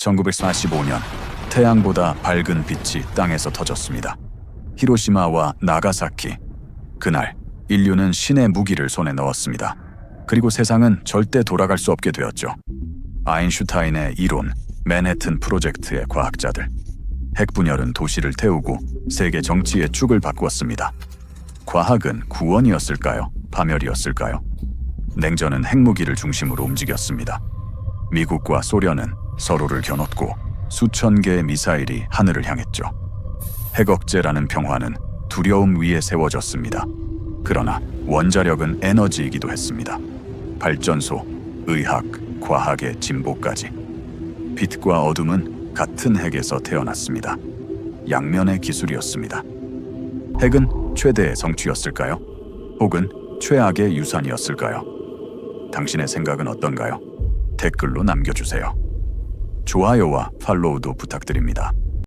1945년 태양보다 밝은 빛이 땅에서 터졌습니다. 히로시마와 나가사키. 그날 인류는 신의 무기를 손에 넣었습니다. 그리고 세상은 절대 돌아갈 수 없게 되었죠. 아인슈타인의 이론, 맨해튼 프로젝트의 과학자들. 핵 분열은 도시를 태우고 세계 정치의 축을 바꾸었습니다. 과학은 구원이었을까요? 파멸이었을까요? 냉전은 핵무기를 중심으로 움직였습니다. 미국과 소련은 서로를 겨눴고 수천 개의 미사일이 하늘을 향했죠. 핵억제라는 평화는 두려움 위에 세워졌습니다. 그러나 원자력은 에너지이기도 했습니다. 발전소, 의학, 과학의 진보까지. 빛과 어둠은 같은 핵에서 태어났습니다. 양면의 기술이었습니다. 핵은 최대의 성취였을까요? 혹은 최악의 유산이었을까요? 당신의 생각은 어떤가요? 댓글로 남겨주세요. 좋아요와 팔로우도 부탁드립니다.